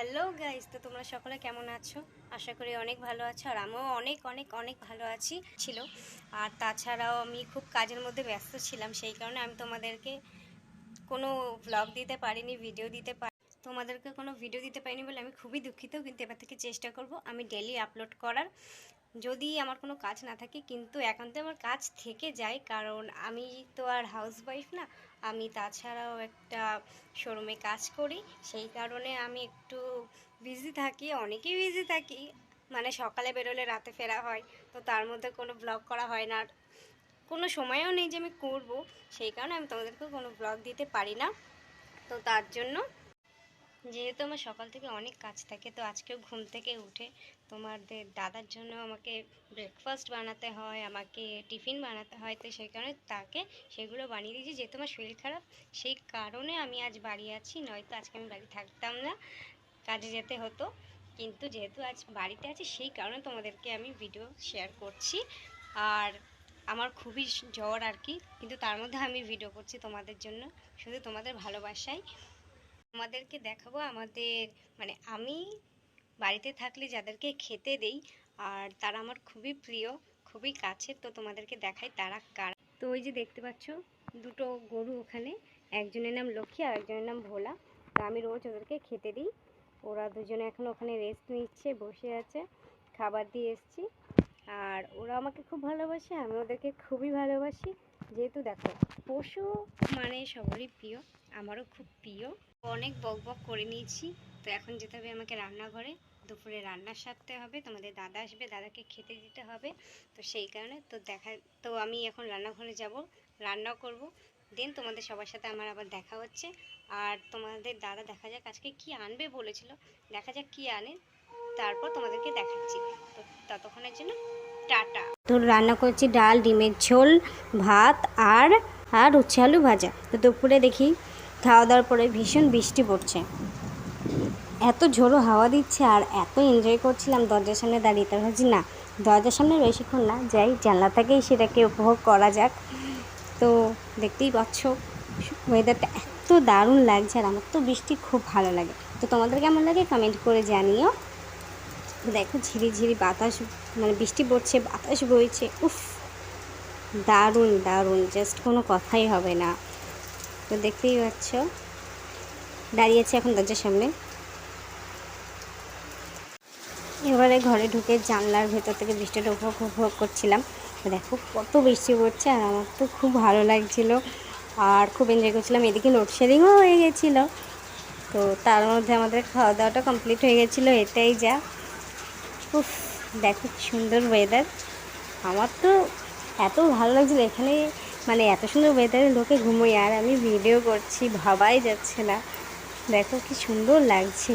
Hello guys তো তোমরা সকলে কেমন আছো? আশা করি অনেক ভালো আছো, আর আমিও অনেক অনেক অনেক ভালো আছি ছিল। আর তাছাড়াও আমি খুব কাজের মধ্যে ব্যস্ত ছিলাম, সেই কারণে আমি তোমাদেরকে কোনো ব্লগ দিতে পারিনি ভিডিও দিতে পারি তোমাদেরকে কোনো ভিডিও দিতে পারিনি বলে আমি খুবই দুঃখিত, কিন্তু এবার থেকে চেষ্টা করব আমি ডেলি আপলোড করার। যদি আমার কোনো কাজ না থাকে, কিন্তু একান্তে আমার কাজ থেকে যায়, কারণ আমি তো আর হাউসওয়াইফ না, আমি তাছাড়াও একটা শোরুমে কাজ করি, সেই কারণে আমি একটু বিজি থাকি, অনেকেই বিজি থাকি। মানে সকালে বেরোলে রাতে ফেরা হয়, তো তার মধ্যে কোনো ব্লগ করা হয় না। কোনো সময়ও নেই যে আমি করব, সেই কারণে আমি তোমাদেরকে কোনো ব্লগ দিতে পারি না। তো তার জন্য যেহেতু আমার সকাল থেকে অনেক কাজ থাকে, তো আজকেও ঘুম থেকে উঠে তোমাদের দাদার জন্য আমাকে ব্রেকফাস্ট বানাতে হয়, আমাকে টিফিন বানাতে হয়, তো সেই কারণে তাকে সেগুলো বানিয়ে দিয়েছি। যেহেতু আমার শরীর খারাপ, সেই কারণে আমি আজ বাড়ি আছি, নয়তো আজকে আমি বাড়ি থাকতাম না, কাজে যেতে হতো। কিন্তু যেহেতু আজ বাড়িতে আছি, সেই কারণে তোমাদেরকে আমি ভিডিও শেয়ার করছি। আর আমার খুবই জ্বর আর কি, কিন্তু তার মধ্যে আমি ভিডিও করছি তোমাদের জন্য, শুধু তোমাদের ভালোবাসায় আমাদেরকে দেখাবো আমাদের মানে আমি বাড়িতে থাকলে যাদেরকে খেতে দেই, আর তারা আমার খুবই প্রিয়, খুবই কাছের, তো তোমাদেরকে দেখাই তারা কারা। তো ওই যে দেখতে পাচ্ছ, দুটো গরু ওখানে, একজনের নাম লক্ষ্মী আর একজনের নাম ভোলা। তো আমি রোজ ওদেরকে খেতে দিই। ওরা দুজনে এখন ওখানে রেস্ট নিচ্ছে, বসে আছে, খাবার দিয়ে এসছি। আর ওরা আমাকে খুব ভালোবাসে, আমি ওদেরকে খুবই ভালোবাসি। যেহেতু দেখো, পশু মানে সবারই প্রিয়। আমারও খুব প্রিয়। অনেক বক বক করে নিয়েছি। তো এখন যেতে হবে আমাকে রান্নাঘরে। দুপুরে রান্না সারতে হবে, তোমাদের দাদা আসবে, দাদাকে খেতে দিতে হবে। তো সেই কারণে তো দেখা, তো আমি এখন রান্নাঘরে যাব রান্না করব। দেন তোমাদের সবার সাথে আমার আবার দেখা হচ্ছে। আর তোমাদের দাদা দেখা যাক আজকে কি আনবে বলেছিল। দেখা যাক কি আনে। তারপর তোমাদেরকে দেখাচ্ছি। তো ততক্ষণের জন্য টাটা। তো রান্না করছি ডাল, ডিমের ঝোল, ভাত আর আর উচ্ছে আলু ভাজা। তো দুপুরে দেখি খাওয়া দাওয়ার পরে ভীষণ বৃষ্টি পড়ছে। এত ঝোড়ো হাওয়া দিচ্ছে আর এত এনজয় করছিলাম দরজার সামনে দাঁড়িয়ে। তার ভাবছি, না, দরজার সামনে বেশিক্ষণ না, যাই, জানলা থেকেই সেটাকে উপভোগ করা যাক। তো দেখতেই পাচ্ছ ওয়েদারটা এত দারুণ লাগছে আর আমার তো বৃষ্টি খুব ভালো লাগে। তো তোমাদের কেমন লাগে কমেন্ট করে জানিও। দেখো, ঝিরি ঝিরি বাতাস মানে বৃষ্টি পড়ছে, বাতাস বইছে, উফ, দারুণ দারুণ জাস্ট কোনো কথাই হবে না। তো দেখতেই পাচ্ছ। দাঁড়িয়েছে এখন দরজার সামনে। এবারে ঘরে ঢুকে জানলার ভেতর থেকে বৃষ্টিটা উপভোগ উপভোগ করছিলাম। দেখো কত বৃষ্টি পড়ছে আর আমার তো খুব ভালো লাগছিল আর খুব এনজয় করছিলাম। এদিকে লোডশেডিংও হয়ে গেছিল। তো তার মধ্যে আমাদের খাওয়া দাওয়াটা কমপ্লিট হয়ে গেছিল, এটাই যা। উফ, দেখো সুন্দর ওয়েদার আমার তো এত ভালো লাগছিল, এখানে মানে এত সুন্দর ওয়েদারে লোকে ঘুমোয়, আর আমি ভিডিও করছি, ভাবাই যাচ্ছে না। দেখো কি সুন্দর লাগছে।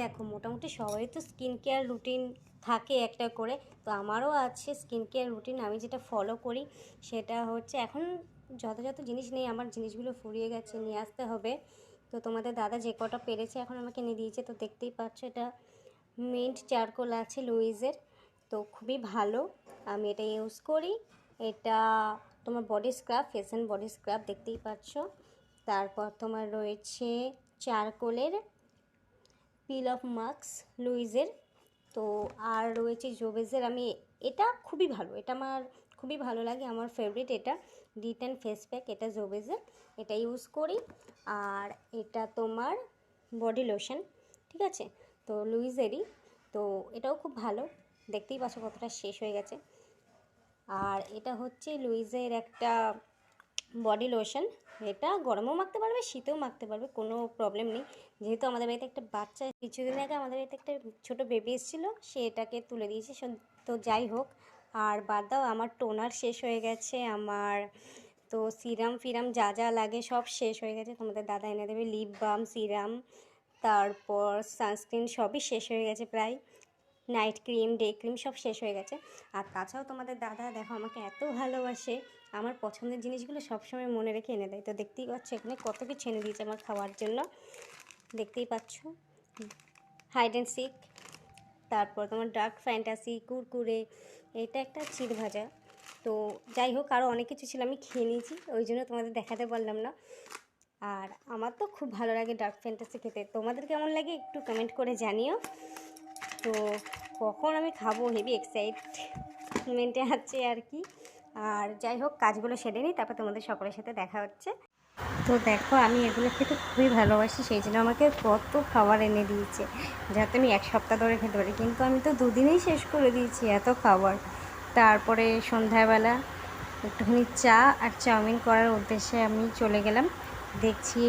দেখো, মোটামুটি সবারই তো স্কিন কেয়ার রুটিন থাকে একটা করে, তো আমারও আছে স্কিন কেয়ার রুটিন আমি যেটা ফলো করি সেটা হচ্ছে, এখন যত জিনিস নেই, আমার জিনিসগুলো ফুরিয়ে গেছে, নিয়ে আসতে হবে। তো তোমাদের দাদা যে কটা পেরেছে এখন আমাকে নিয়ে দিয়েছে, তো দেখতেই পাচ্ছ এটা মিন্ট চারকোল আছে লুইজের তো খুবই ভালো। আমি এটা ইউজ করি। এটা তোমার body scrub face and body scrub দেখতেই পাচ্ছ। তারপর তোমার রয়েছে চারকোলের পিল অফ মাস্ক লুইজের তো আর রয়েছে জোবেজের আমি এটা খুবই ভালো, এটা আমার খুবই ভালো লাগে, আমার ফেভারিট এটা। ডিট অ্যান্ড ফেস প্যাক এটা জোবেজের এটা ইউজ করি। আর এটা তোমার বডি লোশন ঠিক আছে? তো লুইজেরই তো এটাও খুব ভালো, দেখতেই পাচ্ছ কতটা শেষ হয়ে গেছে। আর এটা হচ্ছে লুইজের একটা বডি লোশন। এটা গরমেও মাখতে পারবে, শীতেও মাখতে পারবে, কোনো প্রবলেম নেই। যেহেতু আমাদের বাড়িতে একটা বাচ্চা, কিছুদিন আগে আমাদের বাড়িতে একটা ছোটো বেবি এসেছিল, সে এটাকে তুলে দিয়েছে। তো যাই হোক, আর বাদ দাও, আমার টোনার শেষ হয়ে গেছে, আমার তো সিরাম ফিরাম যা যা লাগে সব শেষ হয়ে গেছে। তোমাদের দাদা এনে দেবে লিপ বাম সিরাম তারপর সানস্ক্রিন সবই শেষ হয়ে গেছে প্রায়। নাইট ক্রিম, ডে ক্রিম সব শেষ হয়ে গেছে। আর তাছাড়াও তোমাদের দাদা, দেখো আমাকে এত ভালোবাসে। আমার পছন্দের জিনিসগুলো সবসময় মনে রেখে এনে দেয়। তো দেখতেই পাচ্ছ এখানে কত কিছু এনে দিয়েছে আমার খাওয়ার জন্য। দেখতেই পাচ্ছ। হাইড অ্যান্ড সিক তারপর তোমার ডার্ক ফ্যান্টাসি কুরকুরে। এটা একটা চিড় ভাজা। তো যাই হোক আরও অনেক কিছু ছিল, আমি খেয়ে নিয়েছি। ওই জন্য তোমাদের দেখাতে পারলাম না। আর আমার তো খুব ভালো লাগে ডার্ক ফ্যান্টাসি খেতে। তোমাদের কেমন লাগে একটু কমেন্ট করে জানিও। তো কখন আমি খাব হেভি এক্সাইটমেন্টে আছে আর কি। আর যাই হোক, কাজগুলো সেরে নিই, তারপর তোমাদের সকলের সাথে দেখা হচ্ছে। তো দেখো, আমি এগুলো খেতে খুবই ভালোবাসি, সেই জন্য আমাকে কত খাবার এনে দিয়েছে। যাতে আমি এক সপ্তাহ ধরে খেতে পারি, কিন্তু আমি তো দুদিনেই শেষ করে দিয়েছি এত খাবার। তারপরে সন্ধ্যাবেলা একটুখানি চা আর চাউমিন করার উদ্দেশ্যে আমি চলে গেলাম। দেখছি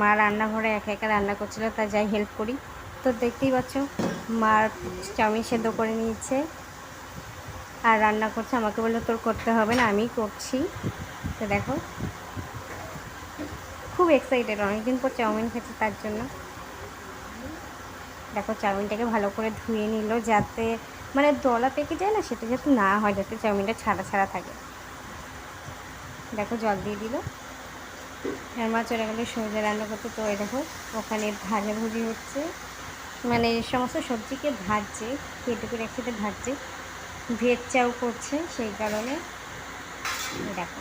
মা রান্নাঘরে একা একা রান্না করছিল, তা যাই হেল্প করি। তো দেখতেই পাচ্ছ মার চাউমিন সেদ্ধ করে নিয়েছে। আর রান্না করছে, আমাকে বলল, তোর করতে হবে না, আমি করছি। তো দেখো, খুব এক্সাইটেড অনেকদিন পর চাউমিন খেতে তার জন্য। দেখো, চাউমিনটাকে ভালো করে ধুয়ে নিল যাতে মানে দলা পেকে যায় না, সেটা যাতে না হয়, যাতে চাউমিনটা ছাড়া ছাড়া থাকে। দেখো, জল দিয়ে দিল। আর মা চলে গেলো সবজি রান্না করতে। তো এই দেখো, ওখানে ভাজা ভুজি হচ্ছে। মানে সমস্ত সবজিকে ভাজছে কেটে করে একসাথে ভাজছে। ভেজ চাও করছে সেই কারণে দেখো।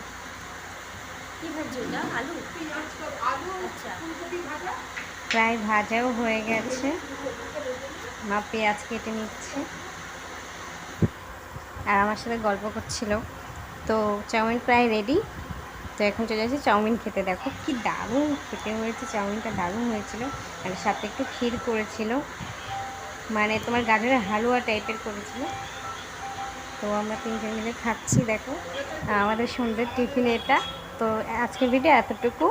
আচ্ছা। প্রায় ভাজাও হয়ে গেছে। মা পেঁয়াজ কেটে নিচ্ছে। আর আমার সাথে গল্প করছিল। তো চাউমিন প্রায় রেডি তো এখন চলে যাচ্ছি চাউমিন খেতে। দেখো কি দারুণ খেতে হয়েছে, চাউমিনটা দারুণ হয়েছিল। আর সাথে একটু ক্ষীর করেছিল। মানে তোমার গাজরের হালুয়া টাইপের করেছিল। তো আমরা তিনজন মিলে খাচ্ছি, দেখো। আমাদের সন্ধ্যের টিফিন এটা। তো আজকের ভিডিও এতটুকু।